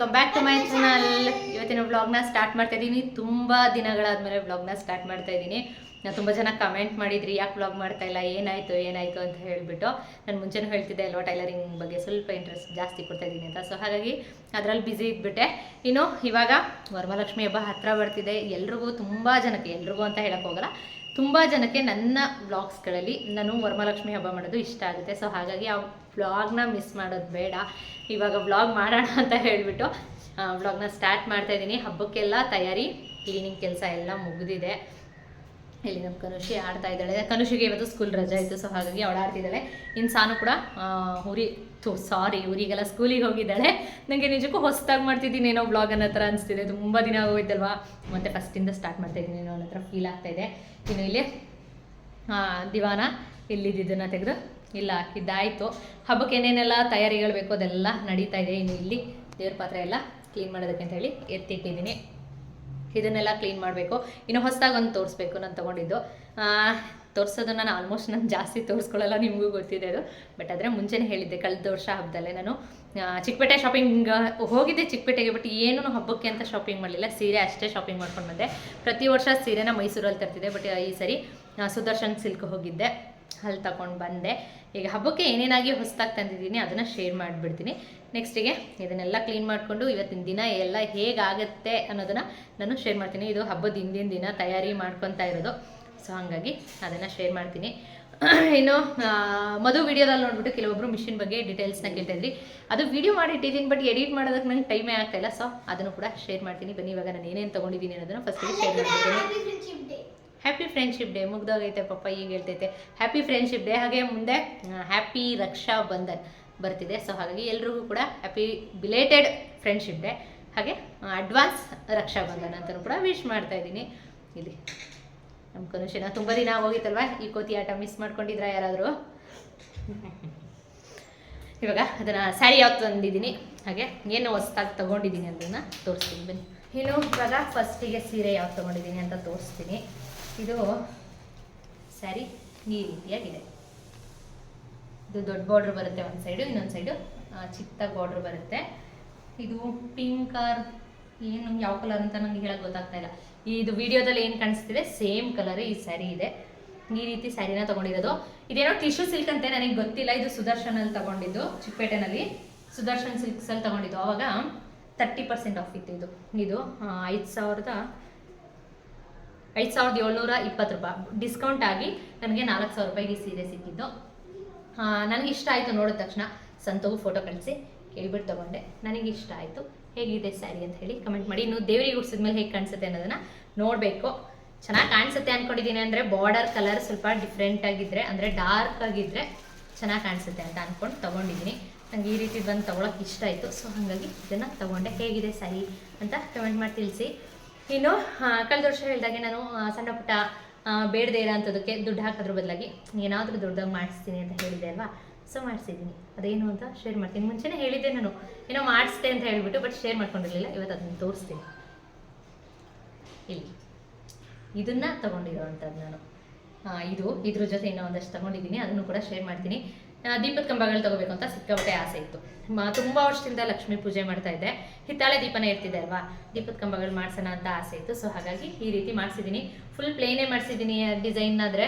Welcome back to my channel ಇವತ್ತಿನ ವ್ಲಾಗ್ನ start ಮಾಡ್ತಾ ಇದ್ದೀನಿ ತುಂಬ ದಿನಗಳಾದಮೇಲೆ ವ್ಲಾಗ್ನ ಸ್ಟಾರ್ಟ್ ಮಾಡ್ತಾ ಇದ್ದೀನಿ ನಾನು ತುಂಬ ಜನ ಕಮೆಂಟ್ ಮಾಡಿದ್ರಿ, ಯಾಕೆ ವ್ಲಾಗ್ ಮಾಡ್ತಾ ಇಲ್ಲ, ಏನಾಯಿತು ಏನಾಯಿತು ಅಂತ ಹೇಳಿಬಿಟ್ಟು. ನಾನು ಮುಂಚೆನೂ ಹೇಳ್ತಿದ್ದೆ ಅಲ್ವಾ ಟೈಲರಿಂಗ್ ಬಗ್ಗೆ ಸ್ವಲ್ಪ ಇಂಟ್ರೆಸ್ಟ್ ಜಾಸ್ತಿ ಕೊಡ್ತಾ ಇದ್ದೀನಿ ಅಂತ. ಸೊ ಹಾಗಾಗಿ ಅದರಲ್ಲಿ ಬ್ಯುಸಿ ಇದ್ಬಿಟ್ಟೆ. ಇನ್ನು ಇವಾಗ ವರಮಹಾಲಕ್ಷ್ಮಿ ಹಬ್ಬ ಹತ್ತಿರ ಬರ್ತಿದೆ. ಎಲ್ರಿಗೂ ತುಂಬ ಜನಕ್ಕೆ, ಎಲ್ರಿಗೂ ಅಂತ ಹೇಳಕ್ ಹೋಗಲ್ಲ. ತುಂಬ ಜನಕ್ಕೆ ನನ್ನ ವ್ಲಾಗ್ಸ್ಗಳಲ್ಲಿ ನಾನು ವರಮಹಾಲಕ್ಷ್ಮಿ ಹಬ್ಬ ಮಾಡೋದು ಇಷ್ಟ ಆಗುತ್ತೆ. ಸೊ ಹಾಗಾಗಿ ಆ ವ್ಲಾಗ್ನ ಮಿಸ್ ಮಾಡೋದು ಬೇಡ. ಇವಾಗ ವ್ಲಾಗ್ ಮಾಡೋಣ ಅಂತ ಹೇಳಿಬಿಟ್ಟು ವ್ಲಾಗ್ನ ಸ್ಟಾರ್ಟ್ ಮಾಡ್ತಾ ಇದ್ದೀನಿ. ಹಬ್ಬಕ್ಕೆಲ್ಲ ತಯಾರಿ ಕ್ಲೀನಿಂಗ್ ಕೆಲಸ ಎಲ್ಲ ಮುಗಿದಿದೆ. ಇಲ್ಲಿ ನಮ್ಮ ಕನುಷಿ ಆಡ್ತಾ ಇದ್ದಾಳೆ. ಕನುಷಿಗೆ ಇವತ್ತು ಸ್ಕೂಲ್ ರಜೆ ಇತ್ತು ಸೊ ಹಾಗಾಗಿ ಅವಳು ಆಡ್ತಿದ್ದಾಳೆ. ಇನ್ನು ಸಾನು ಕೂಡ ಊರಿ, ಥು ಸಾರಿ ಊರಿಗೆಲ್ಲ ಸ್ಕೂಲಿಗೆ ಹೋಗಿದ್ದಾಳೆ. ನನಗೆ ನಿಜಕ್ಕೂ ಹೊಸದಾಗಿ ಮಾಡ್ತಿದ್ದೀನಿ ಏನೋ ಬ್ಲಾಗ್ ಅನ್ನೋ ಥರ ಅನಿಸ್ತಿದೆ. ತುಂಬ ದಿನ ಆಗೋಯ್ತಲ್ವಾ? ಮತ್ತು ಫಸ್ಟಿಂದ ಸ್ಟಾರ್ಟ್ ಮಾಡ್ತಾ ಇದ್ದೀನಿ ಅನ್ನೋ ಹತ್ರ ಫೀಲ್ ಆಗ್ತಾ ಇದೆ. ಇನ್ನು ಇಲ್ಲಿ ದಿವಾನ ಇಲ್ಲಿದ್ದನ್ನು ತೆಗೆದು? ಇಲ್ಲ ಇದಾಯಿತು ಹಬ್ಬಕ್ಕೆ ಏನೇನೆಲ್ಲ ತಯಾರಿಗಳು ಬೇಕು ಅದೆಲ್ಲ ನಡೀತಾ ಇದೆ ಇನ್ನು ಇಲ್ಲಿ. ದೇವ್ರ ಪಾತ್ರೆ ಎಲ್ಲ ಕ್ಲೀನ್ ಮಾಡೋದಕ್ಕೆ ಅಂತ ಹೇಳಿ ಎತ್ತಿಟ್ಟಿದ್ದೀನಿ. ಇದನ್ನೆಲ್ಲ ಕ್ಲೀನ್ ಮಾಡಬೇಕು. ಇನ್ನು ಹೊಸದಾಗಿ ಒಂದು ತೋರಿಸ್ಬೇಕು ನಾನು ತೊಗೊಂಡಿದ್ದು. ತೋರಿಸೋದು ನಾನು ಆಲ್ಮೋಸ್ಟ್ ನಾನು ಜಾಸ್ತಿ ತೋರಿಸ್ಕೊಳ್ಳಲ್ಲ, ನಿಮಗೂ ಗೊತ್ತಿದೆ ಅದು. ಬಟ್ ಆದರೆ ಮುಂಚೆನೇ ಹೇಳಿದ್ದೆ, ಕಳೆದ ವರ್ಷ ಹಬ್ಬದಲ್ಲೇ ನಾನು. ಚಿಕ್ಕಪೇಟೆ ಶಾಪಿಂಗ್ ಹೋಗಿದ್ದೆ ಚಿಕ್ಕಪೇಟೆಗೆ ಬಟ್ ಏನೂ ಹಬ್ಬಕ್ಕೆ ಅಂತ ಶಾಪಿಂಗ್ ಮಾಡಲಿಲ್ಲ. ಸೀರೆ ಅಷ್ಟೇ ಶಾಪಿಂಗ್ ಮಾಡ್ಕೊಂಡು ಬಂದೆ. ಪ್ರತಿ ವರ್ಷ ಸೀರೆನ ಮೈಸೂರಲ್ಲಿ ತರ್ತಿದ್ದೆ ಬಟ್ ಈ ಸರಿ ಸುದರ್ಶನ್ ಸಿಲ್ಕ್ ಹೋಗಿದ್ದೆ. ಅಲ್ಲಿ ತಗೊಂಡು ಬಂದೆ. ಈಗ ಹಬ್ಬಕ್ಕೆ ಏನೇನಾಗಿ ಹೊಸದಾಗಿ ತಂದಿದ್ದೀನಿ ಅದನ್ನು ಶೇರ್ ಮಾಡಿಬಿಡ್ತೀನಿ. ನೆಕ್ಸ್ಟಿಗೆ ಇದನ್ನೆಲ್ಲ ಕ್ಲೀನ್ ಮಾಡಿಕೊಂಡು ಇವತ್ತಿನ ದಿನ ಎಲ್ಲ ಹೇಗಾಗುತ್ತೆ ಅನ್ನೋದನ್ನು ನಾನು ಶೇರ್ ಮಾಡ್ತೀನಿ. ಇದು ಹಬ್ಬದ ಹಿಂದಿನ ದಿನ ತಯಾರಿ ಮಾಡ್ಕೊತಾ ಇರೋದು. ಸೊ ಹಾಗಾಗಿ ಅದನ್ನು ಶೇರ್ ಮಾಡ್ತೀನಿ. ಇನ್ನು ಮದುವೆ ವಿಡಿಯೋದಲ್ಲಿ ನೋಡ್ಬಿಟ್ಟು ಕೆಲವೊಬ್ರು ಮಿಷಿನ್ ಬಗ್ಗೆ ಡೀಟೇಲ್ಸ್ನ ಕೇಳ್ತಾ ಇದ್ರಿ ಅದು ವಿಡಿಯೋ ಮಾಡಿ ಇಟ್ಟಿದ್ದೀನಿ ಬಟ್ ಎಡಿಟ್ ಮಾಡೋದಕ್ಕೆ ನಂಗೆ ಟೈಮೇ ಆಗ್ತಾಯಿಲ್ಲ ಸೊ ಅದನ್ನು ಕೂಡ ಶೇರ್ ಮಾಡ್ತೀನಿ. ಬನ್ನಿ, ಇವಾಗ ನಾನು ಏನೇನು ತೊಗೊಂಡಿದ್ದೀನಿ ಅನ್ನೋದನ್ನು ಫಸ್ಟಿಗೆ ಶೇರ್ ಮಾಡ್ತೀನಿ. ಹ್ಯಾಪಿ ಫ್ರೆಂಡ್ಶಿಪ್ ಡೇ ಮುಗ್ದೋಗೈತೆ ಪಪ್ಪ, ಈಗ ಹೇಳ್ತೈತೆ. ಹ್ಯಾಪಿ ಫ್ರೆಂಡ್ಶಿಪ್ ಡೇ ಹಾಗೆ ಮುಂದೆ ಹ್ಯಾಪಿ ರಕ್ಷಾ ಬಂಧನ್ ಬರ್ತಿದೆ. ಸೊ ಹಾಗಾಗಿ ಎಲ್ರಿಗೂ ಕೂಡ ಹ್ಯಾಪಿ ಬಿಲೇಟೆಡ್ ಫ್ರೆಂಡ್ಶಿಪ್ ಡೇ ಹಾಗೆ ಅಡ್ವಾನ್ಸ್ ರಕ್ಷಾ ಬಂಧನ್ ಅಂತಲೂ ಕೂಡ ವಿಶ್ ಮಾಡ್ತಾ ಇದ್ದೀನಿ. ಇಲ್ಲಿ ನಮ್ಮ ಕನುಷ್ಯನ ತುಂಬ ದಿನ ಹೋಗಿತ್ತಲ್ವಾ ಈ ಕೋತಿ ಆಟ ಮಿಸ್ ಮಾಡ್ಕೊಂಡಿದ್ರ ಯಾರಾದರೂ? ಇವಾಗ ಅದನ್ನು ಸ್ಯಾರಿ ಯಾವ್ದು ತಂದಿದ್ದೀನಿ. ಹಾಗೆ, ಏನು ಹೊಸ್ದಾಗಿ ತೊಗೊಂಡಿದ್ದೀನಿ ಅದನ್ನು ತೋರಿಸ್ತೀನಿ. ಬನ್ನಿ. ಇನ್ನು ಇವಾಗ ಫಸ್ಟಿಗೆ ಸೀರೆ ಯಾವ್ದು ತೊಗೊಂಡಿದ್ದೀನಿ ಅಂತ ತೋರಿಸ್ತೀನಿ. ಇದು ಸ್ಯಾರಿ ಈ ರೀತಿಯಾಗಿದೆ ಇದು ದೊಡ್ಡ ಬಾರ್ಡ್ರ್ ಬರುತ್ತೆ ಒಂದು ಸೈಡು ಇನ್ನೊಂದು ಸೈಡು ಚಿತ್ತ ಬಾರ್ಡ್ರ್ ಬರುತ್ತೆ. ಇದು ಪಿಂಕ್ ಆರ್ ಏನು ಯಾವ ಕಲರ್ ಅಂತ ನಂಗೆ ಹೇಳಕ್ ಗೊತ್ತಾಗ್ತಾ ಇಲ್ಲ. ಇದು ವಿಡಿಯೋದಲ್ಲಿ ಏನು ಕಾಣಿಸ್ತಿದೆ? ಸೇಮ್ ಕಲರ್ ಈ ಸ್ಯಾರಿ ಇದೆ. ಈ ರೀತಿ ಸ್ಯಾರಿನ ತಗೊಂಡಿರೋದು. ಇದೇನೋ ಟಿಶ್ಯೂ ಸಿಲ್ಕ್ ಅಂತೆ, ನನಗೆ ಗೊತ್ತಿಲ್ಲ. ಇದು ಸುದರ್ಶನಲ್ಲಿ ತಗೊಂಡಿದ್ದು, ಚಿಕ್ಕಪೇಟೆನಲ್ಲಿ. ಸುದರ್ಶನ್ ಸಿಲ್ಕ್ಸಲ್ಲಿ ತಗೊಂಡಿದ್ದು. ಆವಾಗ ತರ್ಟಿ ಪರ್ಸೆಂಟ್ ಆಫ್ ಇತ್ತು ಇದು. ಇದು ಐದು ಸಾವಿರದ ಐದು ಸಾವಿರದ ಏಳ್ನೂರ ಇಪ್ಪತ್ತು ರೂಪಾಯಿ. ಡಿಸ್ಕೌಂಟ್ ಆಗಿ ನನಗೆ ನಾಲ್ಕು ಸಾವಿರ ರೂಪಾಯಿಗೆ ಸೀರೆ ಸಿಕ್ಕಿದ್ದು. ನನಗೆ ಇಷ್ಟ ಆಯಿತು ನೋಡಿದ ತಕ್ಷಣ ಸಂತೋಗು ಫೋಟೋ ಕಳಿಸಿ, ಕೇಳ್ಬಿಟ್ಟು ತಗೊಂಡೆ. ನನಗೆ ಇಷ್ಟ ಆಯಿತು. ಹೇಗಿದೆ ಸ್ಯಾರಿ ಅಂತ ಹೇಳಿ ಕಮೆಂಟ್ ಮಾಡಿ. ಇನ್ನು ದೇವರಿಗೆ ಉಡ್ಸಿದ್ಮೇಲೆ ಹೇಗೆ ಕಾಣಿಸುತ್ತೆ ಅನ್ನೋದನ್ನು ನೋಡಬೇಕು. ಚೆನ್ನಾಗಿ ಕಾಣಿಸುತ್ತೆ ಅಂದ್ಕೊಂಡಿದ್ದೀನಿ ಅಂದರೆ ಬಾರ್ಡರ್ ಕಲರ್ ಸ್ವಲ್ಪ ಡಿಫ್ರೆಂಟ್ ಆಗಿದ್ದರೆ ಅಂದರೆ ಡಾರ್ಕ್ ಆಗಿದ್ದರೆ ಚೆನ್ನಾಗಿ ಕಾಣಿಸುತ್ತೆ ಅಂತ ಅಂದ್ಕೊಂಡು ತೊಗೊಂಡಿದ್ದೀನಿ. ನನಗೆ ಈ ರೀತಿ ಬಂದು ತೊಗೊಳಕ್ಕೆ ಇಷ್ಟ ಆಯಿತು. ಸೊ ಹಾಗಾಗಿ ಇದನ್ನು ತೊಗೊಂಡೆ. ಹೇಗಿದೆ ಸ್ಯಾರಿ ಅಂತ ಕಮೆಂಟ್ ಮಾಡಿ ತಿಳಿಸಿ. ಇನ್ನು ಕಳೆದ ವರ್ಷ ಹೇಳಿದಾಗೆ ನಾನು ಸಣ್ಣ ಪುಟ್ಟ ಬೇಡದೆ ಇರೋ ಅಂಥದ್ದಕ್ಕೆ ದುಡ್ಡು ಹಾಕೋದ್ರ ಬದಲಾಗಿ ಏನಾದರೂ ದೊಡ್ಡದಾಗಿ ಮಾಡಿಸ್ತೀನಿ ಅಂತ ಹೇಳಿದೆ ಅಲ್ವಾ? ಸೊ ಮಾಡಿಸಿದ್ದೀನಿ. ಅದೇನು ಅಂತ ಶೇರ್ ಮಾಡ್ತೀನಿ. ಮುಂಚೆನೇ ಹೇಳಿದ್ದೆ ನಾನು. ಏನೋ ಮಾಡಿಸ್ದೆ ಅಂತ ಹೇಳಿಬಿಟ್ಟು ಬಟ್ ಶೇರ್ ಮಾಡ್ಕೊಂಡಿರಲಿಲ್ಲ. ಇವತ್ತು ಅದನ್ನು ತೋರಿಸ್ತೀನಿ. ಇಲ್ಲಿ. ಇದನ್ನ ತೊಗೊಂಡಿರೋವಂಥದ್ದು ನಾನು. ಇದು, ಇದ್ರ ಜೊತೆ ಇನ್ನೂ ಒಂದಷ್ಟು ತಗೊಂಡಿದ್ದೀನಿ. ಅದನ್ನು ಕೂಡ ಶೇರ್ ಮಾಡ್ತೀನಿ. ದೀಪದ ಕಂಬಗಳು ತಗೋಬೇಕು ಅಂತ ಸಿಕ್ಕಾಪಟ್ಟೆ ಆಸೆ ಇತ್ತು. ತುಂಬಾ ವರ್ಷದಿಂದ ಲಕ್ಷ್ಮಿ ಪೂಜೆ ಮಾಡ್ತಾ ಇದ್ದೆ. ಹಿತ್ತಾಳೆ ದೀಪನೇ ಇರ್ತಿದೆ ಅಲ್ವಾ? ದೀಪದ ಕಂಬಗಳು ಮಾಡ್ಸೋಣ ಅಂತ ಆಸೆ ಇತ್ತು. ಸೊ ಹಾಗಾಗಿ ಈ ರೀತಿ ಮಾಡಿಸಿದ್ದೀನಿ. ಫುಲ್ ಪ್ಲೇನೇ ಮಾಡಿಸಿದ್ದೀನಿ. ಡಿಸೈನ್ ಆದರೆ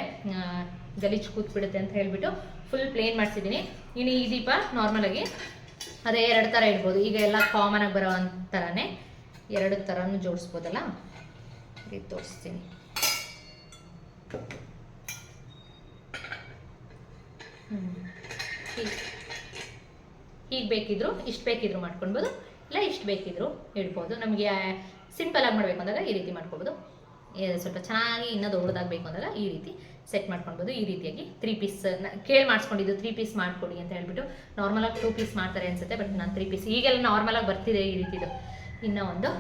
ಗಲೀಜು ಕೂತ್ಬಿಡುತ್ತೆ ಅಂತ ಹೇಳಿಬಿಟ್ಟು ಫುಲ್ ಪ್ಲೇನ್ ಮಾಡಿಸಿದ್ದೀನಿ. ಇನ್ನು ಈ ದೀಪ ನಾರ್ಮಲಾಗಿ ಅದೇ ಎರಡು ಥರ ಇಡ್ಬೋದು. ಈಗ ಎಲ್ಲ ಕಾಮನ್ ಆಗಿ ಬರೋ ಥರನೇ ಎರಡು ಥರನೂ ಜೋಡಿಸ್ಬೋದಲ್ಲ? ತೋರಿಸ್ತೀನಿ. ತೋರಿಸ್ತೀನಿ ಹೀಗೆ. ಬೇಕಿದ್ರು ಇಷ್ಟು ಬೇಕಿದ್ರು ಮಾಡ್ಕೊಳ್ಬೋದು. ಇಲ್ಲ ಇಷ್ಟು ಬೇಕಿದ್ರು ಇಡ್ಬೋದು ನಮಗೆ ಸಿಂಪಲ್ ಆಗಿ ಮಾಡಬೇಕು ಅಂದಾಗ ಈ ರೀತಿ ಮಾಡ್ಕೊಬೋದು ಸ್ವಲ್ಪ ಚೆನ್ನಾಗಿ ಇನ್ನೂ ದೊಡ್ಡದಾಗಬೇಕು ಅಂದಾಗ ಈ ರೀತಿ ಸೆಟ್ ಮಾಡ್ಕೊಳ್ಬೋದು. ಈ ರೀತಿಯಾಗಿ ತ್ರೀ ಪೀಸ್ ಕೇಳಿ ಮಾಡಿಸ್ಕೊಂಡಿದ್ದು ತ್ರೀ ಪೀಸ್ ಮಾಡ್ಕೊಡಿ ಅಂತ ಹೇಳ್ಬಿಟ್ಟು ನಾರ್ಮಲಾಗಿ ಟೂ ಪೀಸ್ ಮಾಡ್ತಾರೆ ಅನಿಸುತ್ತೆ ಬಟ್ ನಾನು ತ್ರೀ ಪೀಸ್ ಈಗೆಲ್ಲ ನಾರ್ಮಲಾಗಿ ಬರ್ತಿದೆ ಈ ರೀತಿದು. ಇನ್ನೂ ಒಂದು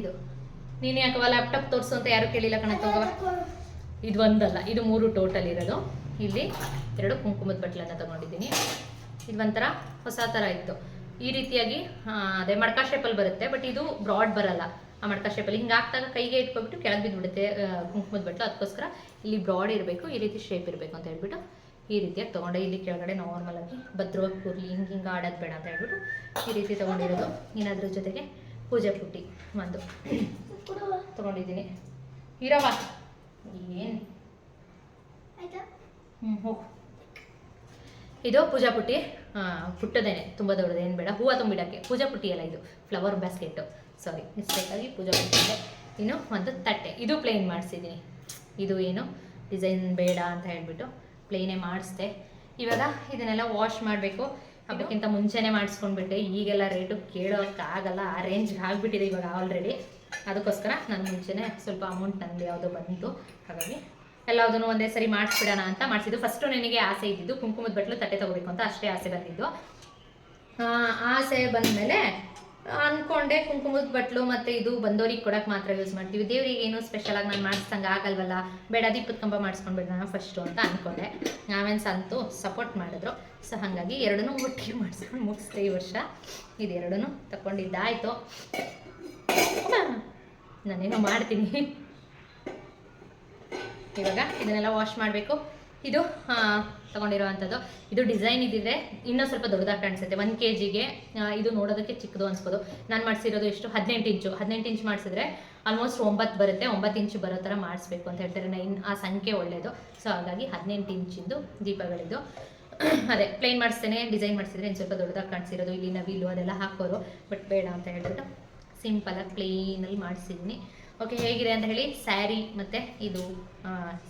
ಇದು. ನೀನು ಯಾಕವ ಲ್ಯಾಪ್ಟಾಪ್ ತೋರಿಸು ಅಂತ ಯಾರು ಕೇಳಿಲ್ಲ ಕಣ ತಗೋವ ಇದು ಒಂದಲ್ಲ ಇದು ಮೂರು ಟೋಟಲ್ ಇರೋದು. ಇಲ್ಲಿ ಎರಡು ಕುಂಕುಮದ ಬಟ್ಲನ್ನು ತಗೊಂಡಿದ್ದೀನಿ. ಇದು ಒಂಥರ ಹೊಸ ಥರ ಇತ್ತು. ಈ ರೀತಿಯಾಗಿ ಅದೇ ಮಡ್ಕ ಶೇಪಲ್ಲಿ ಬರುತ್ತೆ ಬಟ್ ಇದು ಬ್ರಾಡ್ ಬರಲ್ಲ. ಆ ಮಡ್ಕ ಶೇಪಲ್ಲಿ ಹಿಂಗೆ ಹಾಕ್ದಾಗ ಕೈಗೆ ಇಟ್ಕೊಬಿಟ್ಟು ಕೆಳಗೆ ಬಿದ್ದುಬಿಡುತ್ತೆ ಕುಂಕುಮದ ಬಟ್ಲು. ಅದಕ್ಕೋಸ್ಕರ ಇಲ್ಲಿ ಬ್ರಾಡ್ ಇರಬೇಕು ಈ ರೀತಿ ಶೇಪ್ ಇರಬೇಕು ಅಂತ ಹೇಳ್ಬಿಟ್ಟು ಈ ರೀತಿಯಾಗಿ ತೊಗೊಂಡೆ. ಇಲ್ಲಿ ಕೆಳಗಡೆ ನಾರ್ಮಲ್ ಆಗಿ ಭದ್ರವಾಗಿ ಕೂರ್ಲಿ ಹಿಂಗೆ ಹಿಂಗೆ ಆಡೋದು ಬೇಡ ಅಂತ ಹೇಳ್ಬಿಟ್ಟು ಈ ರೀತಿ ತೊಗೊಂಡಿರೋದು. ಏನಾದ್ರ ಜೊತೆಗೆ ಪೂಜೆ ಪುಟ್ಟಿ ಒಂದು ತೊಗೊಂಡಿದ್ದೀನಿ. ಇರವ ಏನು? ಹ್ಞೂ ಇದು ಪೂಜಾ ಪುಟ್ಟಿ ಪುಟ್ಟದೇನೆ, ತುಂಬ ದೊಡ್ಡದೇನು ಬೇಡ. ಹೂವು ತುಂಬಿಡಕ್ಕೆ. ಪೂಜಾ ಪುಟ್ಟಿ ಅಲ್ಲ ಇದು ಫ್ಲವರ್ ಬ್ಯಾಸ್ಕೆಟು ಸಾರಿ ಮಿಸ್ಟೇಕಾಗಿ ಪೂಜಾ ಪುಟ್ಟಿ ಇದೆ. ಇನ್ನು ಒಂದು ತಟ್ಟೆ. ಇದು ಪ್ಲೇನ್ ಮಾಡಿಸಿದ್ದೀನಿ ಇದು ಏನು? ಡಿಸೈನ್ ಬೇಡ ಅಂತ ಹೇಳ್ಬಿಟ್ಟು ಪ್ಲೇನೇ ಮಾಡಿಸ್ದೆ. ಇವಾಗ ಇದನ್ನೆಲ್ಲ ವಾಶ್ ಮಾಡಬೇಕು. ಹಬ್ಬಕ್ಕಿಂತ ಮುಂಚೆನೇ ಮಾಡಿಸ್ಕೊಂಡ್ಬಿಟ್ಟೆ, ಈಗೆಲ್ಲ ರೇಟು ಕೇಳೋಕ್ಕಾಗಲ್ಲ. ಆ ರೇಂಜ್ಗೆ ಆಗಿಬಿಟ್ಟಿದೆ ಇವಾಗ ಆಲ್ರೆಡಿ ಅದಕ್ಕೋಸ್ಕರ ನಾನು ಮುಂಚೆನೇ ಸ್ವಲ್ಪ ಅಮೌಂಟ್ ನನಗೆ ಯಾವುದೋ ಬಂತು. ಹಾಗಾಗಿ ಎಲ್ಲದನ್ನು ಒಂದೇ ಸರಿ ಮಾಡಿಸ್ಬಿಡೋಣ ಅಂತ ಮಾಡಿಸಿದ್ದು. ಫಸ್ಟು ನನಗೆ ಆಸೆ ಇದ್ದಿದ್ದು ಕುಂಕುಮದ ಬಟ್ಲು ತಟ್ಟೆ ತಗೋಬೇಕು ಅಂತ ಅಷ್ಟೇ ಆಸೆ ಬಂದಿದ್ದು. ಆಸೆ ಬಂದಮೇಲೆ ಅಂದ್ಕೊಂಡೆ ಕುಂಕುಮದ ಬಟ್ಲು ಮತ್ತು ಇದು ಬಂದೋರಿಗೆ ಕೊಡಕ್ಕೆ ಮಾತ್ರ ಯೂಸ್ ಮಾಡ್ತೀವಿ. ದೇವರಿಗೆ ಏನು ಸ್ಪೆಷಲಾಗಿ ನಾನು ಮಾಡಿಸ್ದಂಗೆ ಆಗಲ್ವಲ್ಲ, ಬೇಡ ದೀಪದ ಕಂಬ ಮಾಡಿಸ್ಕೊಂಡ್ಬಿಡೋಣ ಫಸ್ಟು ಅಂತ ಅಂದ್ಕೊಂಡೆ ನಾವೇನು ಸಂತು ಸಪೋರ್ಟ್ ಮಾಡಿದ್ರು. ಸೊ ಹಾಗಾಗಿ ಎರಡನ್ನೂ ಒಟ್ಟಿಗೆ ಮಾಡಿಸ್ಕೊಂಡು ಮುಗಿಸ್ದೆ ಈ ವರ್ಷ. ಇದೆರಡನ್ನೂ ತಗೊಂಡಿದ್ದಾಯಿತು ನಾನೇನೋ ಮಾಡ್ತೀನಿ. ಇವಾಗ ಇದನ್ನೆಲ್ಲ ವಾಶ್ ಮಾಡಬೇಕು. ಇದು ತಗೊಂಡಿರುವಂಥದ್ದು. ಇದು ಡಿಸೈನ್ ಇದ್ದಿದ್ರೆ ಇನ್ನೂ ಸ್ವಲ್ಪ ದೊಡ್ಡದಾಗಿ ಕಾಣಿಸುತ್ತೆ. ಒನ್ ಕೆ ಜಿಗೆ ಇದು ನೋಡೋದಕ್ಕೆ ಚಿಕ್ಕದು ಅನ್ಸ್ಬೋದು. ನಾನು ಮಾಡಿಸಿರೋದು ಎಷ್ಟು? ಹದಿನೆಂಟು ಇಂಚು. ಹದಿನೆಂಟು ಇಂಚು ಮಾಡಿಸಿದ್ರೆ ಆಲ್ಮೋಸ್ಟ್ ಒಂಬತ್ತು ಬರುತ್ತೆ. ಒಂಬತ್ತು ಇಂಚು ಬರೋ ಥರ ಮಾಡಿಸ್ಬೇಕು ಅಂತ ಹೇಳ್ತಾರೆ. ನೈನ್ ಆ ಸಂಖ್ಯೆ ಒಳ್ಳೆಯದು ಸೊ ಹಾಗಾಗಿ ಹದಿನೆಂಟು ಇಂಚಿಂದು ದೀಪಗಳಿದ್ದು. ಅದೇ ಪ್ಲೇನ್ ಮಾಡಿಸ್ತೇನೆ ಡಿಸೈನ್ ಮಾಡಿಸಿದ್ರೆ ಇನ್ನು ಸ್ವಲ್ಪ ದೊಡ್ಡದಾಗಿ ಕಾಣಿಸಿರೋದು. ಇಲ್ಲಿ ನವಿಲು ಅದೆಲ್ಲ ಹಾಕೋರು. ಬಟ್ ಬೇಡ ಅಂತ ಹೇಳ್ಬಿಟ್ಟು ಸಿಂಪಲಾಗಿ ಪ್ಲೇನಲ್ಲಿ ಮಾಡಿಸಿದ್ದೀನಿ ಓಕೆ ಹೇಗಿದೆ ಅಂತ ಹೇಳಿ ಸ್ಯಾರಿ ಮತ್ತು ಇದು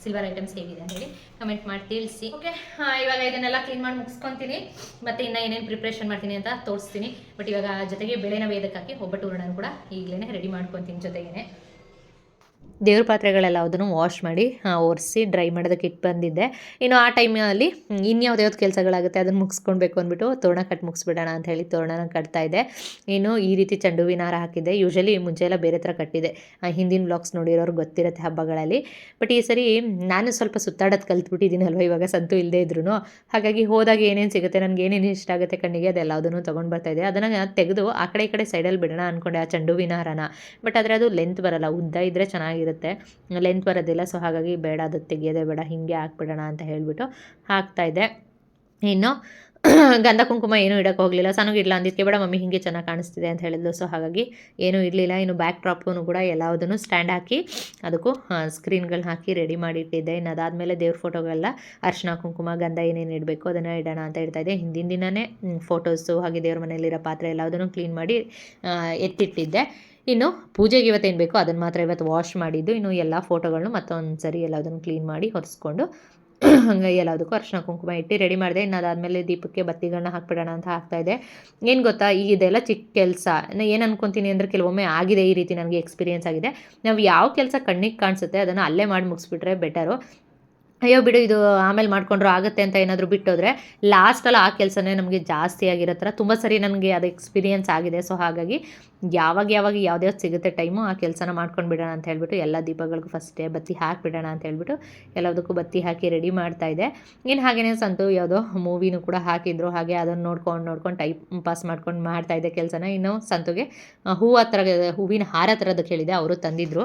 ಸಿಲ್ವರ್ ಐಟಮ್ಸ್ ಹೇಗಿದೆ ಅಂತ ಹೇಳಿ ಕಮೆಂಟ್ ಮಾಡಿ ತಿಳಿಸಿ. ಓಕೆ ಇವಾಗ ಇದನ್ನೆಲ್ಲ ಕ್ಲೀನ್ ಮಾಡಿ ಮುಗಿಸ್ಕೊತೀನಿ. ಮತ್ತು ಇನ್ನು ಏನೇನು ಪ್ರಿಪ್ರೇಷನ್ ಮಾಡ್ತೀನಿ ಅಂತ ತೋರಿಸ್ತೀನಿ. ಬಟ್ ಇವಾಗ ಜೊತೆಗೆ ಬೆಳೆನ ವೇದಕ್ಕೆ ಹಾಕಿ ಒಬ್ಬಟ್ಟು ಹೂರ್ಣನ ಕೂಡ ಈಗಲೇ ರೆಡಿ ಮಾಡ್ಕೊತೀನಿ ಜೊತೆಗೇನೆ. ದೇವ್ರ ಪಾತ್ರೆಗಳೆಲ್ಲ ಅದನ್ನು ವಾಶ್ ಮಾಡಿ ಒರೆಸಿ ಡ್ರೈ ಮಾಡೋದಕ್ಕೆ ಇಟ್ಟು ಬಂದಿದ್ದೆ ಇನ್ನು ಆ ಟೈಮಲ್ಲಿ ಇನ್ಯಾವ್ದು ಕೆಲಸಗಳಾಗುತ್ತೆ ಅದನ್ನು ಮುಗಿಸ್ಕೊಳ್ಬೇಕು ಅಂದ್ಬಿಟ್ಟು ತೋರಣ ಕಟ್ ಮುಗಿಸ್ಬಿಡೋಣ ಅಂತ ಹೇಳಿ ತೋರಣನ ಕಟ್ತಾ ಇದ್ದೆ ಇನ್ನು ಈ ರೀತಿ ಚೆಂಡು ಹಾರ ಹಾಕಿದ್ದೆ ಯೂಶಲಿ ಮುಂಚೆ ಎಲ್ಲ ಬೇರೆ ಥರ ಕಟ್ಟಿದೆ. ಹಿಂದಿನ ಬ್ಲಾಗ್ಸ್ ನೋಡಿರೋರು ಗೊತ್ತಿರುತ್ತೆ ಹಬ್ಬಗಳಲ್ಲಿ. ಬಟ್ ಈ ಸರಿ ನಾನು ಸ್ವಲ್ಪ ಸುತ್ತಾಡೋದು ಕಲ್ತ್ಬಿಟ್ಟಿದ್ದೀನಲ್ವ ಇವಾಗ, ಸಂತು ಇಲ್ಲದೆ ಇದ್ರು ಹಾಗಾಗಿ ಹೋದಾಗ ಏನೇನು ಸಿಗುತ್ತೆ, ನನಗೆ ಏನೇನು ಇಷ್ಟ ಆಗುತ್ತೆ ಕಣ್ಣಿಗೆ ಅದೆಲ್ಲದನ್ನು ತೊಗೊಂಡು ಬರ್ತಾ ಇದೆ. ಅದನ್ನು ತೆಗೆದು ಆ ಕಡೆ ಈ ಕಡೆ ಸೈಡಲ್ಲಿ ಬಿಡೋಣ ಅಂದ್ಕೊಂಡೆ ಆ ಚೆಂಡು ಹಾರನ. ಬಟ್ ಆದರೆ ಅದು ಲೆಂತ್ ಬರಲ್ಲ, ಉದ್ದ ಇದ್ದರೆ ಚೆನ್ನಾಗಿರುತ್ತೆ. ಲೆಂತ್ ಬರೋದಿಲ್ಲ ಸೊ ಹಾಗಾಗಿ ಬೇಡ ಅದು ತೆಗಿಯೋದೇ ಬೇಡ, ಹೀಗೆ ಹಾಕ್ಬಿಡೋಣ ಅಂತ ಹೇಳಿಬಿಟ್ಟು ಹಾಕ್ತಾಯಿದ್ದೆ ಇನ್ನು ಗಂಧ ಕುಂಕುಮ ಏನೂ ಇಡಕ್ಕೆ ಹೋಗಲಿಲ್ಲ. ಸಣ್ಣಗೆ ಇಡಲ್ಲ ಅಂದಿದ್ದಕ್ಕೆ ಬೇಡ ಮಮ್ಮಿ, ಹೀಗೆ ಚೆನ್ನಾಗಿ ಕಾಣಿಸ್ತಿದೆ ಅಂತ ಹೇಳಿದ್ಲು. ಸೊ ಹಾಗಾಗಿ ಏನೂ ಇರಲಿಲ್ಲ ಇನ್ನು ಬ್ಯಾಕ್ ಡ್ರಾಪ್ಗೂ ಕೂಡ ಎಲ್ಲದನ್ನು ಸ್ಟ್ಯಾಂಡ್ ಹಾಕಿ, ಅದಕ್ಕೂ ಸ್ಕ್ರೀನ್ಗಳನ್ನ ಹಾಕಿ ರೆಡಿ ಮಾಡಿ ಇಟ್ಟಿದ್ದೆ ಇನ್ನು ಅದಾದಮೇಲೆ ದೇವ್ರ ಫೋಟೋಗಳೆಲ್ಲ ಅರ್ಶಿನ ಕುಂಕುಮ, ಗಂಧ ಏನೇನು ಇಡಬೇಕು ಅದನ್ನು ಇಡೋಣ ಅಂತ ಹೇಳ್ತಾ ಇದ್ದೆ. ಹಿಂದಿನ ದಿನವೇ ಫೋಟೋಸು ಹಾಗೆ ದೇವ್ರ ಮನೆಯಲ್ಲಿರೋ ಪಾತ್ರೆ ಎಲ್ಲದನ್ನು ಕ್ಲೀನ್ ಮಾಡಿ ಎತ್ತಿಟ್ಟಿದ್ದೆ. ಇನ್ನು ಪೂಜೆಗೆ ಇವತ್ತು ಏನು ಬೇಕೋ ಅದನ್ನು ಮಾತ್ರ ಇವತ್ತು ವಾಶ್ ಮಾಡಿದ್ದು. ಇನ್ನು ಎಲ್ಲ ಫೋಟೋಗಳನ್ನು ಮತ್ತೊಂದು ಸರಿ ಎಲ್ಲದನ್ನು ಕ್ಲೀನ್ ಮಾಡಿ ಹೊರಿಸ್ಕೊಂಡು ಹಂಗೆ ಎಲ್ಲದಕ್ಕೂ ಅರ್ಶಿನ ಕುಂಕುಮ ಇಟ್ಟು ರೆಡಿ ಮಾಡಿದೆ. ಇನ್ನು ಅದಾದಮೇಲೆ ದೀಪಕ್ಕೆ ಬತ್ತಿಗಳನ್ನ ಹಾಕ್ಬಿಡೋಣ ಅಂತ ಹಾಕ್ತಾ ಇದೆ ಏನು ಗೊತ್ತಾ, ಈ ಇದೆಲ್ಲ ಚಿಕ್ಕ ಕೆಲಸ. ಏನು ಅನ್ಕೊತೀನಿ ಅಂದರೆ ಕೆಲವೊಮ್ಮೆ ಆಗಿದೆ ಈ ರೀತಿ ನನಗೆ ಎಕ್ಸ್ಪೀರಿಯನ್ಸ್ ಆಗಿದೆ. ನಾವು ಯಾವ ಕೆಲಸ ಕಣ್ಣಿಗೆ ಕಾಣಿಸುತ್ತೆ ಅದನ್ನು ಅಲ್ಲೇ ಮಾಡಿ ಮುಗಿಸ್ಬಿಟ್ರೆ ಬೆಟರು ಅಯ್ಯೋ ಬಿಡು ಇದು ಆಮೇಲೆ ಮಾಡ್ಕೊಂಡ್ರು ಆಗುತ್ತೆ ಅಂತ ಏನಾದರೂ ಬಿಟ್ಟೋದ್ರೆ ಲಾಸ್ಟಲ್ಲಿ ಆ ಕೆಲಸನೇ ನಮಗೆ ಜಾಸ್ತಿ ಆಗಿರೋ ಥರ. ತುಂಬ ಸರಿ ನನಗೆ ಅದು ಎಕ್ಸ್ಪೀರಿಯನ್ಸ್ ಆಗಿದೆ. ಸೊ ಹಾಗಾಗಿ ಯಾವಾಗ ಯಾವಾಗ ಯಾವ್ದ್ಯಾವ್ದು ಸಿಗುತ್ತೆ ಟೈಮು ಆ ಕೆಲಸನ ಮಾಡ್ಕೊಂಡು ಬಿಡೋಣ ಅಂತ ಹೇಳ್ಬಿಟ್ಟು ಎಲ್ಲ ದೀಪಗಳಿಗೂ ಫಸ್ಟೇ ಬತ್ತಿ ಹಾಕಿಬಿಡೋಣ ಅಂತ ಹೇಳ್ಬಿಟ್ಟು ಎಲ್ಲದಕ್ಕೂ ಬತ್ತಿ ಹಾಕಿ ರೆಡಿ ಮಾಡ್ತಾ ಇದೆ ಇನ್ನು ಹಾಗೇನೇ ಸಂತು ಯಾವುದೋ ಮೂವಿನೂ ಕೂಡ ಹಾಕಿದ್ರು. ಹಾಗೆ ಅದನ್ನು ನೋಡ್ಕೊಂಡು ನೋಡ್ಕೊಂಡು ಟೈಮ್ ಪಾಸ್ ಮಾಡ್ಕೊಂಡು ಮಾಡ್ತಾ ಇದ್ದೆ ಕೆಲಸನ. ಇನ್ನು ಸಂತುಗೆ ಆ, ಹೂವು ಥರ ಹೂವಿನ ಹಾರ ಥರದ ಕೇಳಿದೆ ಅವರು ತಂದಿದ್ರು.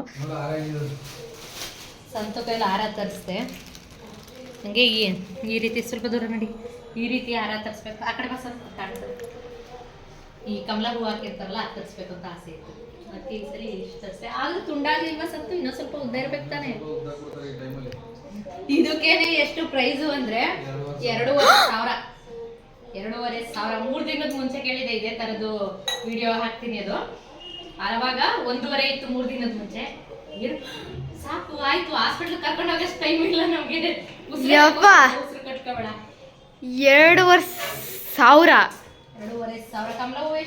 ಸಂತು ಕೈಲಿ ಹಾರ ತರಿಸ್ದೆ. ನನಗೆ ಈ ಈ ರೀತಿ ಸ್ವಲ್ಪ ದೂರ ನೋಡಿ. ಈ ರೀತಿ ಹಾರ ತರಿಸ್ಬೇಕು? ಆ ಕಡೆ ಬಸ್ ಈ ಕಮಲ ಹೂ ಹಾಕಿರ್ತಾರಲ್ಲ ಅದು ತರಿಸ್ಬೇಕು ಅಂತ ಆಸೆ ಇತ್ತು. ಮತ್ತೆ ಈ ಸರಿ ಇಷ್ಟು ತರಿಸ್ದೆ. ಆದ್ರೂ ತುಂಡಾಗಿಲ್ವ ಸತ್ತು? ಇನ್ನೂ ಸ್ವಲ್ಪ ಉದ್ದ ಇರ್ಬೇಕು ತಾನೆ. ಇದಕ್ಕೇನೆ ಎಷ್ಟು ಪ್ರೈಸು ಅಂದ್ರೆ ಎರಡೂವರೆ ಸಾವಿರ. ಎರಡೂವರೆ ಸಾವಿರ. ಮೂರು ದಿನದ ಮುಂಚೆ ಕೇಳಿದೆ ಇದೇ ತರದ್ದು ವಿಡಿಯೋ ಹಾಕ್ತೀನಿ ಅದು. ಆವಾಗ ಒಂದೂವರೆ ಇತ್ತು ಮೂರು ದಿನದ ಮುಂಚೆ. ಸಾಕು, ಆಯ್ತು. ಹಾಸ್ಪಿಟ್ಲ್ ಕರ್ಕೊಂಡು ಹೋಗೋಷ್ಟು ಟೈಮ್ ಇಲ್ಲ ನಮ್ಗೆ. ಕಟ್ಕೋಬೇಡ ಎರಡೂವರೆ ಸಾವಿರ. ಎರಡೂವರೆ ಕಮಲ ಹೂವು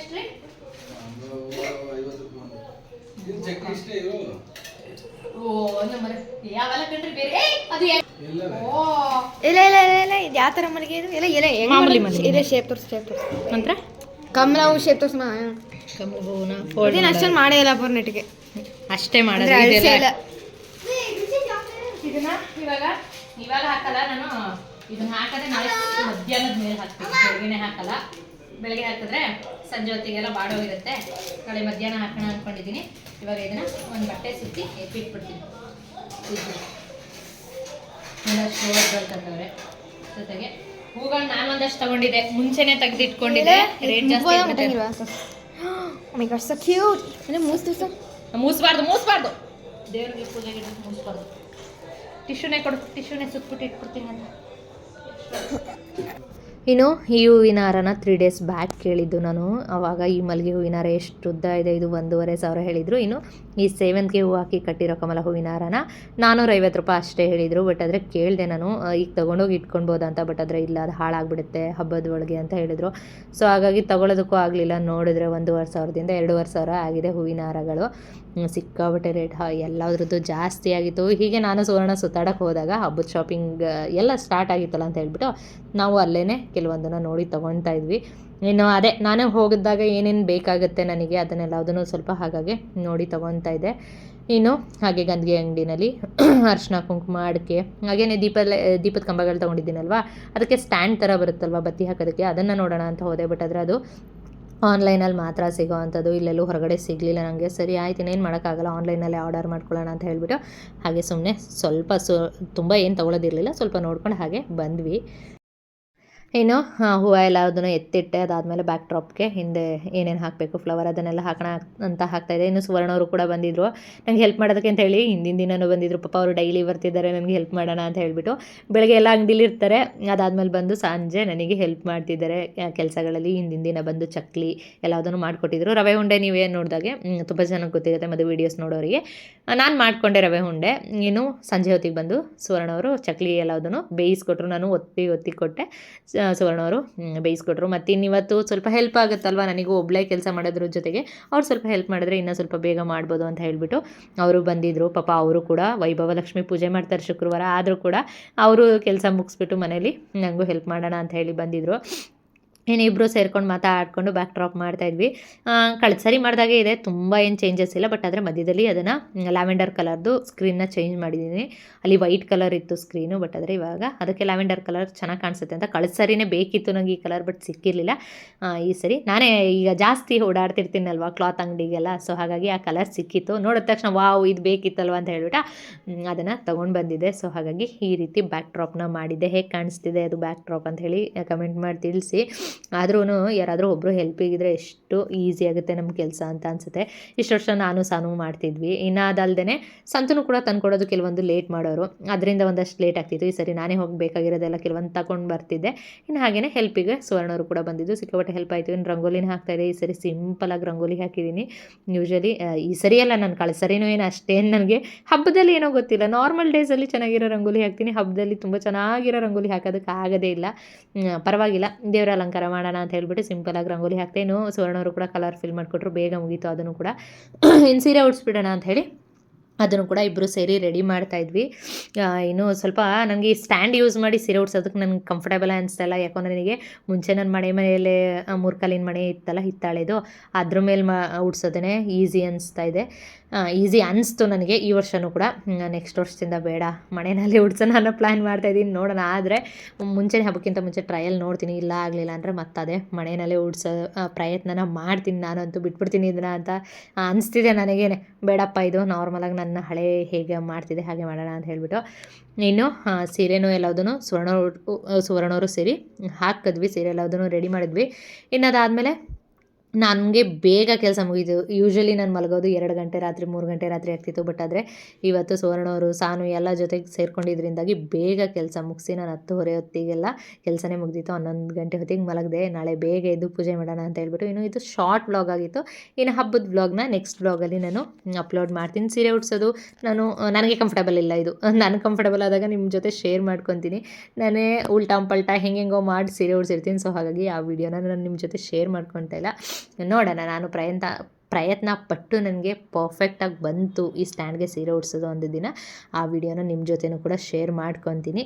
ಇಲ್ಲ ಇಲ್ಲ ಇಲ್ಲ ಇಲ್ಲ ಇದು ಯಾವ ಥರ ಮಲ್ಲಿಗೆ ಇದು? ಇಲ್ಲ ಇಲ್ಲ ಮಾಮೂಲಿ? ಮಲ್ಲಿಗೆ. ಇದೆ ಶೇಪ್ ತೋರಿಸಿ ಶೇಪ್ ತೋರಿಸಿ. ನಂತರ? ಕಮಲ ಹೂ ಶೇಪ್ ತೋರಿಸೋಣ ಕಮಲ ಹೂವನ್ನ fold ಅಷ್ಟೊಂದು ಮಾಡೇ ಇಲ್ಲ ಅಷ್ಟೇ ಮಾಡಿದ್ರೆ ಇದೆಲ್ಲ. ಇದನ್ನ ಇವಾಗ ಇವಾಗ ಹಾಕಲ್ಲ ನಾನು ಇದನ್ನ ಹಾಕದೆ ನಾಳೆ ಮಧ್ಯಾಹ್ನದ ಮೇಲೆ ಹಾಕ್ತೀನಿ. ಬೆಳಗ್ಗೆನೆ ಹಾಕಲ್ಲ. ಬೆಳಗ್ಗೆ ಹಾಕಿದ್ರೆ ಸಂಜೆ ಹೊತ್ತಿಗೆಲ್ಲ ಬಾಡೋಗಿರುತ್ತೆ. ನಾಳೆ ಮಧ್ಯಾಹ್ನ ಹಾಕೋಣ ಅಂದ್ಕೊಂಡಿದ್ದೀನಿ ಇವಾಗ ಇದನ್ನ ಒಂದು ಬಟ್ಟೆ ಸುತ್ತಿ ಎಪ್ಪಿಟ್ಬಿಡ್ತೀನಿ ಜೊತೆಗೆ ಹೂಗಳು ನಾನು ಒಂದಷ್ಟು ತಗೊಂಡಿದ್ದೆ. ಮುಂಚೆನೆ ತೆಗೆದಿಟ್ಕೊಂಡಿದ್ದೆ. ರೇಟ್ ಜಾಸ್ತಿ ಆಗ್ಬಿಟ್ಟೆ. ಸೊ ಕ್ಯೂಟ್ ಅಂದ್ರೆ ಮೂಸ್ ತೋರ್ಸು ಮೂಸ್ಬಾರ್ದು ಮೂಸ್ಬಾರ್ದು. ದೇವ್ರಿಗೆ ಪೂಜೆಗೆ ಮೂಸ್ಬಾರ್ದು. ಟಿಶ್ಯೂನೇ ಕೊಡು, ಟಿಶ್ಯೂನೇ ಸುತ್ಬಿಟ್ಟು ಇಟ್ಬಿಡ್ತೀನಿ ಅಂತ. ಇನ್ನು ಈ ಹೂವಿನ ಹಾರನ ತ್ರೀ ಡೇಸ್ ಬ್ಯಾಕ್ ಕೇಳಿದ್ದು ನಾನು. ಆವಾಗ ಈ ಮಲ್ಲಿಗೆ ಹೂವಿನ ಹಾರ ಎಷ್ಟು ಉದ್ದ ಇದೆ, ಇದು ಒಂದೂವರೆ ಸಾವಿರ ಹೇಳಿದರು. ಇನ್ನು ಈ ಸೇವಂತಿಗೆ ಹೂ ಹಾಕಿ ಕಟ್ಟಿರೋ ಕಮಲ ಹೂವಿನ ಹಾರನ ನಾನ್ನೂರೈವತ್ತು ರೂಪಾಯಿ ಅಷ್ಟೇ ಹೇಳಿದರು ಬಟ್ ಆದರೆ ಕೇಳಿದೆ ನಾನು ಈಗ ತೊಗೊಂಡೋಗಿ ಇಟ್ಕೊಳ್ಬೋದಂತ ಅಂತ ಬಟ್ ಆದರೆ ಇಲ್ಲ, ಅದು ಹಾಳಾಗ್ಬಿಡುತ್ತೆ ಹಬ್ಬದ ಒಳಗೆ ಅಂತ ಹೇಳಿದರು. ಸೊ ಹಾಗಾಗಿ ತೊಗೊಳೋದಕ್ಕೂ ಆಗಲಿಲ್ಲ. ನೋಡಿದ್ರೆ ಒಂದೂವರೆ ಸಾವಿರದಿಂದ ಎರಡೂವರೆ ಸಾವಿರ ಆಗಿದೆ ಹೂವಿನ ಹಾರಗಳು. ಸಿಕ್ಕಾಬಟ್ಟೆ ರೇಟ್. ಎಲ್ಲದ್ರದ್ದು ಜಾಸ್ತಿ ಆಗಿತ್ತು. ಹೀಗೆ ನಾನು ಸುವರ್ಣ ಸುತ್ತಾಡಕ್ಕೆ ಹೋದಾಗ ಹಬ್ಬದ ಶಾಪಿಂಗ್ ಎಲ್ಲ ಸ್ಟಾರ್ಟ್ ಆಗಿತ್ತಲ್ಲ ಅಂತ ಹೇಳಿಬಿಟ್ಟು ನಾವು ಅಲ್ಲೇ ಕೆಲವೊಂದನ್ನು ನೋಡಿ ತೊಗೊಳ್ತಾ ಇದ್ವಿ. ಇನ್ನು ಅದೇ, ನಾನೇ ಹೋಗಿದ್ದಾಗ ಏನೇನು ಬೇಕಾಗುತ್ತೆ ನನಗೆ ಅದನ್ನೆಲ್ಲ ಅದನ್ನು ಸ್ವಲ್ಪ ಹಾಗಾಗಿ ನೋಡಿ ತೊಗೊತಾ ಇದ್ದೆ. ಇನ್ನು ಹಾಗೆ ಗಂದಿಗೆ ಅಂಗಡಿನಲ್ಲಿ ಅರ್ಶಿನ ಕುಂಕುಮ, ಅಡಿಕೆ, ಹಾಗೇನೆ ದೀಪ ದೀಪದ ಕಂಬಗಳು ತೊಗೊಂಡಿದ್ದೀನಲ್ವಾ, ಅದಕ್ಕೆ ಸ್ಟ್ಯಾಂಡ್ ಥರ ಬರುತ್ತಲ್ವ ಬತ್ತಿ ಹಾಕೋದಕ್ಕೆ, ಅದನ್ನು ನೋಡೋಣ ಅಂತ ಹೋದೆ, ಬಟ್ ಆದರೆ ಅದು ಆನ್ಲೈನಲ್ಲಿ ಮಾತ್ರ ಸಿಗೋ ಅಂಥದ್ದು ಇಲ್ಲೆಲ್ಲೂ ಹೊರಗಡೆ ಸಿಗಲಿಲ್ಲ ನನಗೆ ಸರಿ, ಆಯ್ತು, ಇನ್ನೇನು ಮಾಡೋಕ್ಕಾಗಲ್ಲ, ಆನ್ಲೈನಲ್ಲಿ ಆರ್ಡರ್ ಮಾಡ್ಕೊಳ್ಳೋಣ ಅಂತ ಹೇಳಿಬಿಟ್ಟು, ಹಾಗೆ ಸುಮ್ಮನೆ ಸ್ವಲ್ಪ ಸು, ತುಂಬ ಏನು ತೊಗೊಳೋದಿರಲಿಲ್ಲ, ಸ್ವಲ್ಪ ನೋಡ್ಕೊಂಡು ಹಾಗೆ ಬಂದ್ವಿ. ಇನ್ನು ಹೂವು ಎಲ್ಲ ಅದನ್ನು ಎತ್ತಿಟ್ಟೆ, ಅದಾದಮೇಲೆ ಬ್ಯಾಕ್ ಡ್ರಾಪ್ಗೆ ಹಿಂದೆ ಏನೇನು ಹಾಕಬೇಕು ಫ್ಲವರ್ ಅದನ್ನೆಲ್ಲ ಹಾಕೋಣ ಅಂತ ಹಾಕ್ತಾಯಿದ್ದೆ ಇನ್ನು ಸುವರ್ಣವರು ಕೂಡ ಬಂದಿದ್ದರು ನಂಗೆ ಹೆಲ್ಪ್ ಮಾಡೋದಕ್ಕೆ ಅಂತ ಹೇಳಿ ಹಿಂದಿನ ದಿನವೂ ಬಂದಿದ್ರು. ಪಾಪ ಅವರು ಡೈಲಿ ಬರ್ತಿದ್ದಾರೆ, ನನಗೆ ಹೆಲ್ಪ್ ಮಾಡೋಣ ಅಂತ ಹೇಳಿಬಿಟ್ಟು. ಬೆಳಗ್ಗೆ ಎಲ್ಲ ಅಂಗಡಿಲಿ ಇರ್ತಾರೆ. ಅದಾದಮೇಲೆ ಬಂದು ಸಂಜೆ ನನಗೆ ಹೆಲ್ಪ್ ಮಾಡ್ತಿದ್ದಾರೆ. ಕೆಲಸಗಳಲ್ಲಿ ಹಿಂದಿನ ದಿನ ಬಂದು ಚಕ್ಲಿ ಎಲ್ಲದನ್ನು ಮಾಡಿಕೊಟ್ಟಿದ್ರು. ರವೆ ಉಂಡೆ ನೀವೇನು ನೋಡಿದಾಗೆ? ತುಂಬ ಚೆನ್ನಾಗಿ ಗೊತ್ತಿರುತ್ತೆ ಮತ್ತು ವೀಡಿಯೋಸ್ ನೋಡೋರಿಗೆ. ನಾನು ಮಾಡಿಕೊಂಡೆ ರವೆ ಉಂಡೆ. ಇನ್ನು ಸಂಜೆ ಹೊತ್ತಿಗೆ ಬಂದು ಸುವರ್ಣವರು ಚಕ್ಲಿ ಎಲ್ಲದನ್ನು ಬೇಯಿಸ್ಕೊಟ್ರು. ನಾನು ಒತ್ತಿ ಒತ್ತಿ ಕೊಟ್ಟೆ. ಸುವರ್ಣವರು ಬೇಯಿಸ್ಕೊಟ್ರು. ಮತ್ತು ಇನ್ನಿವತ್ತು ಸ್ವಲ್ಪ ಹೆಲ್ಪ್ ಆಗುತ್ತಲ್ವ? ನನಗೂ ಒಬ್ಬಳೇ ಕೆಲಸ ಮಾಡೋದ್ರ ಜೊತೆಗೆ ಅವ್ರು ಸ್ವಲ್ಪ ಹೆಲ್ಪ್ ಮಾಡಿದ್ರೆ ಇನ್ನೂ ಸ್ವಲ್ಪ ಬೇಗ ಮಾಡ್ಬೋದು ಅಂತ ಹೇಳಿಬಿಟ್ಟು ಅವರು ಬಂದಿದ್ದರು ಪಾಪ ಅವರು ಕೂಡ ವೈಭವ ಲಕ್ಷ್ಮಿ ಪೂಜೆ ಮಾಡ್ತಾರೆ ಶುಕ್ರವಾರ. ಆದರೂ ಕೂಡ ಅವರು ಕೆಲಸ ಮುಗಿಸ್ಬಿಟ್ಟು ಮನೇಲಿ ನನಗೂ ಹೆಲ್ಪ್ ಮಾಡೋಣ ಅಂತ ಹೇಳಿ ಬಂದಿದ್ದರು ಇನ್ನಿಬ್ಬರು ಸೇರ್ಕೊಂಡು ಮಾತಾಡ್ಕೊಂಡು ಬ್ಯಾಕ್ ಡ್ರಾಪ್ ಮಾಡ್ತಾಯಿದ್ವಿ ಕಳೆದ ಸರಿ ಮಾಡಿದಾಗೆ ಇದೆ. ತುಂಬ ಏನು ಚೇಂಜಸ್ ಇಲ್ಲ ಬಟ್ ಆದರೆ ಮಧ್ಯದಲ್ಲಿ ಅದನ್ನು ಲ್ಯಾವೆಂಡರ್ ಕಲರ್ದು ಸ್ಕ್ರೀನ್ನ ಚೇಂಜ್ ಮಾಡಿದ್ದೀನಿ ಅಲ್ಲಿ ವೈಟ್ ಕಲರ್ ಇತ್ತು ಸ್ಕ್ರೀನು ಬಟ್ ಆದರೆ ಇವಾಗ ಅದಕ್ಕೆ ಲ್ಯಾವೆಂಡರ್ ಕಲರ್ ಚೆನ್ನಾಗಿ ಕಾಣಿಸುತ್ತೆ ಅಂತ ಕಳೆದ ಸರಿನೇ ಬೇಕಿತ್ತು ನನಗೆ ಈ ಕಲರ್ ಬಟ್ ಸಿಕ್ಕಿರಲಿಲ್ಲ. ಈ ಸರಿ. ನಾನೇ ಈಗ ಜಾಸ್ತಿ ಓಡಾಡ್ತಿರ್ತೀನಲ್ವ ಕ್ಲಾತ್ ಅಂಗಡಿಗೆಲ್ಲ ಸೊ ಹಾಗಾಗಿ ಆ ಕಲರ್ ಸಿಕ್ಕಿತ್ತು. ನೋಡಿದ ತಕ್ಷಣ, ವಾವ್, ಇದು ಬೇಕಿತ್ತಲ್ವ? ಅಂತ ಹೇಳ್ಬಿಟ್ಟು ಅದನ್ನು ತೊಗೊಂಡು ಬಂದಿದ್ದೆ. ಸೊ ಹಾಗಾಗಿ ಈ ರೀತಿ ಬ್ಯಾಕ್ ಡ್ರಾಪ್ನ ಮಾಡಿದ್ದೆ. ಹೇಗೆ ಕಾಣಿಸ್ತಿದೆ ಅದು ಬ್ಯಾಕ್ ಡ್ರಾಪ್ ಅಂತ ಹೇಳಿ ಕಮೆಂಟ್ ಮಾಡಿ ತಿಳಿಸಿ. ಆದ್ರೂ ಯಾರಾದರೂ ಒಬ್ಬರು ಹೆಲ್ಪಿಗಿದ್ರೆ ಎಷ್ಟು ಈಸಿ ಆಗುತ್ತೆ ನಮ್ಮ ಕೆಲಸ ಅಂತ ಅನಿಸುತ್ತೆ. ಇಷ್ಟು ವರ್ಷ ನಾನು ಸಾನು ಮಾಡ್ತಿದ್ವಿ. ಇನ್ನು ಅದಲ್ಲದೆ ಸಂತನು ಕೂಡ ತಂದ್ಕೊಡೋದು ಕೆಲವೊಂದು ಲೇಟ್ ಮಾಡೋರು. ಅದರಿಂದ ಒಂದಷ್ಟು ಲೇಟ್ ಆಗ್ತಿತ್ತು. ಈ ಸರಿ ನಾನೇ ಹೋಗಬೇಕಾಗಿರೋದೆಲ್ಲ ಕೆಲವೊಂದು ತಗೊಂಡು ಬರ್ತಿದ್ದೆ. ಇನ್ನು ಹಾಗೆಯೇ ಹೆಲ್ಪಿಗೆ ಸುವರ್ಣವರು ಕೂಡ ಬಂದಿದ್ದು. ಸಿಕ್ಕಾಪಟ್ಟೆ ಹೆಲ್ಪ್ ಆಯಿತು. ಇನ್ನು ರಂಗೋಲಿನ ಹಾಕ್ತಾಯಿದ್ದೆ ಈ ಸರಿ ಸಿಂಪಲಾಗಿ ರಂಗೋಲಿ ಹಾಕಿದ್ದೀನಿ. ಯೂಶಲಿ ಈ ಸರಿ ನನ್ನ ನಾನು ಕಳೆದ ಸರಿನೂ ಏನು ಅಷ್ಟೇನು ನನಗೆ ಹಬ್ಬದಲ್ಲಿ ಏನೋ ಗೊತ್ತಿಲ್ಲ. ನಾರ್ಮಲ್ ಡೇಸಲ್ಲಿ ಚೆನ್ನಾಗಿರೋ ರಂಗೋಲಿ ಹಾಕ್ತೀನಿ. ಹಬ್ಬದಲ್ಲಿ ತುಂಬ ಚೆನ್ನಾಗಿರೋ ರಂಗೋಲಿ ಹಾಕೋದಕ್ಕೆ ಆಗೋದೇ ಇಲ್ಲ. ಪರವಾಗಿಲ್ಲ. ದೇವರ ಅಲಂಕಾರ ಮಾಡೋಣ ಅಂತ ಹೇಳ್ಬಿಟ್ಟು ಸಿಂಪಲಾಗಿ ರಂಗೋಲಿ ಹಾಕ್ತೇನು ಸುವರ್ಣವರು ಕೂಡ ಕಲರ್ ಫಿಲ್ ಮಾಡಿಕೊಟ್ರು, ಬೇಗ ಮುಗೀತು ಅದನ್ನು ಕೂಡ. ಇನ್ನು ಸೀರೆ ಉಡ್ಸ್ಬಿಡೋಣ ಅಂತ ಹೇಳಿ. ಅದನ್ನು ಕೂಡ ಇಬ್ಬರು ಸೇರಿ ರೆಡಿ ಮಾಡ್ತಾಯಿದ್ವಿ ಇನ್ನು ಸ್ವಲ್ಪ ನನಗೆ ಸ್ಟ್ಯಾಂಡ್ ಯೂಸ್ ಮಾಡಿ ಸೀರೆ ಉಡ್ಸೋದಕ್ಕೆ ನನಗೆ ಕಂಫರ್ಟೇಬಲ್ ಅನಿಸ್ತಲ್ಲ. ಯಾಕಂದರೆ ನನಗೆ ಮುಂಚೆ ನನ್ನ ಮನೆ ಮೇಲೆ ಮೂರ್ಕಾಲಿನ ಮನೆ ಇತ್ತಲ್ಲ, ಹಿತ್ತಾಳೆದು, ಅದ್ರ ಮೇಲೆ ಮಾ ಉಡ್ಸೋದೇ ಈಸಿ ಅನಿಸ್ತಾ ಇದೆ. ಈಸಿ ಅನಿಸ್ತು ನನಗೆ. ಈ ವರ್ಷವೂ ಕೂಡ ನೆಕ್ಸ್ಟ್ ವರ್ಷದಿಂದ ಬೇಡ. ಮನೆಯಲ್ಲಿ ಉಡ್ಸೋಣ ಅನ್ನೋ ಪ್ಲ್ಯಾನ್ ಮಾಡ್ತಾಯಿದ್ದೀನಿ ನೋಡೋಣ. ಆದರೆ ಮುಂಚೆನೇ ಹಬ್ಬಕ್ಕಿಂತ ಮುಂಚೆ ಟ್ರಯಲ್ ನೋಡ್ತೀನಿ. ಇಲ್ಲ ಆಗಲಿಲ್ಲ ಅಂದರೆ ಮತ್ತದೇ ಮನೆಯಲ್ಲೇ ಉಡ್ಸೋ ಪ್ರಯತ್ನನ ಮಾಡ್ತೀನಿ. ನಾನಂತೂ ಬಿಟ್ಬಿಡ್ತೀನಿ ಇದನ್ನ ಅಂತ ಅನಿಸ್ತಿದೆ ನನಗೇನೆ. ಬೇಡಪ್ಪ, ಇದು ನಾರ್ಮಲಾಗಿ ನನ್ನ ಹಳೆ ಹೇಗೆ ಮಾಡ್ತಿದೆ ಹಾಗೆ ಮಾಡೋಣ ಅಂತ ಹೇಳ್ಬಿಟ್ಟು ಇನ್ನು ಸೀರೆನು ಸೀರೆನೂ ಎಲ್ಲದನ್ನು ಸುವರ್ಣ ಸುವರ್ಣವರು ಸೇರಿ ಹಾಕಿದ್ವಿ, ಸೀರೆ ಎಲ್ಲದನ್ನು ರೆಡಿ ಮಾಡಿದ್ವಿ. ಇನ್ನು ಅದಾದಮೇಲೆ ನನಗೆ ಬೇಗ ಕೆಲಸ ಮುಗೀತು ಯೂಶ್ವಲಿ ನಾನು ಮಲಗೋದು ಎರಡು ಗಂಟೆ ರಾತ್ರಿ, ಮೂರು ಗಂಟೆ ರಾತ್ರಿ ಆಗ್ತಿತ್ತು. ಬಟ್ ಆದರೆ ಇವತ್ತು ಸುವರ್ಣವರು, ಸಾನು ಎಲ್ಲ ಜೊತೆಗೆ ಸೇರ್ಕೊಂಡಿದ್ರಿಂದಾಗಿ ಬೇಗ ಕೆಲಸ ಮುಗಿಸಿ ನಾನು ಹತ್ತುವರೆ ಹೊತ್ತಿಗೆಲ್ಲ ಕೆಲಸನೇ ಮುಗ್ದಿತ್ತು. ಹನ್ನೊಂದು ಗಂಟೆ ಹೊತ್ತಿಗೆ ಮಲಗಿದೆ, ನಾಳೆ ಬೇಗ ಎದ್ದು ಪೂಜೆ ಮಾಡೋಣ ಅಂತ ಹೇಳ್ಬಿಟ್ಟು ಇನ್ನು ಇದು ಶಾರ್ಟ್ ವ್ಲಾಗ್ ಆಗಿತ್ತು. ಇನ್ನು ಹಬ್ಬದ ವ್ಲಾಗ್ನ ನೆಕ್ಸ್ಟ್ ವ್ಲಾಗಲ್ಲಿ ನಾನು ಅಪ್ಲೋಡ್ ಮಾಡ್ತೀನಿ. ಸೀರೆ ಉಡ್ಸೋದು ನಾನು ನನಗೆ ಕಂಫರ್ಟಬಲ್ ಇಲ್ಲ ಇದು. ನಾನು ಕಂಫರ್ಟಬಲ್ ಆದಾಗ ನಿಮ್ಮ ಜೊತೆ ಶೇರ್ ಮಾಡ್ಕೊತೀನಿ. ನಾನೇ ಉಲ್ಟಾ ಪಲ್ಟಾ ಹೆಂಗೆಂಗೋ ಮಾಡಿ ಸೀರೆ ಉಡ್ಸಿರ್ತೀನಿ. ಸೊ ಹಾಗಾಗಿ ಆ ವಿಡಿಯೋನ ನಾನು ನಿಮ್ಮ ಜೊತೆ ಶೇರ್ ಮಾಡ್ಕೊತಾ ಇಲ್ಲ. ನೋಡೋಣ, ನಾನು ಪ್ರಯತ್ನ ಪ್ರಯತ್ನ ಪಟ್ಟು ನನಗೆ ಪರ್ಫೆಕ್ಟಾಗಿ ಬಂತು ಈ ಸ್ಟ್ಯಾಂಡ್ಗೆ ಸೀರೆ ಉಡ್ಸೋದು ಒಂದು ದಿನ. ಆ ವಿಡಿಯೋನ ನಿಮ್ಮ ಜೊತೆನೂ ಕೂಡ ಶೇರ್ ಮಾಡ್ಕೊತೀನಿ.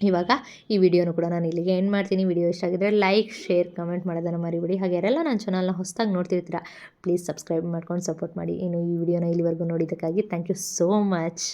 ಇವಾಗ ಈ ವಿಡಿಯೋನು ಕೂಡ ನಾನು ಇಲ್ಲಿಗೆ ಎಂಡ್ ಮಾಡ್ತೀನಿ. ವಿಡಿಯೋ ಇಷ್ಟ ಆಗಿದ್ರೆ ಲೈಕ್ ಶೇರ್ ಕಮೆಂಟ್ ಮಾಡೋದನ್ನು ಮರಿಬೇಡಿ. ಹಾಗೆ ಯಾರೆಲ್ಲ ನನ್ನ ಚಾನಲ್ನ ಹೊಸದಾಗಿ ನೋಡ್ತಿರ್ತೀರಾ ಪ್ಲೀಸ್ ಸಬ್ಸ್ಕ್ರೈಬ್ ಮಾಡ್ಕೊಂಡು ಸಪೋರ್ಟ್ ಮಾಡಿ. ಇನ್ನು ಈ ವಿಡಿಯೋನ ಇಲ್ಲಿವರೆಗೂ ನೋಡಿದ್ದಕ್ಕಾಗಿ ಥ್ಯಾಂಕ್ ಯು ಸೋ ಮಚ್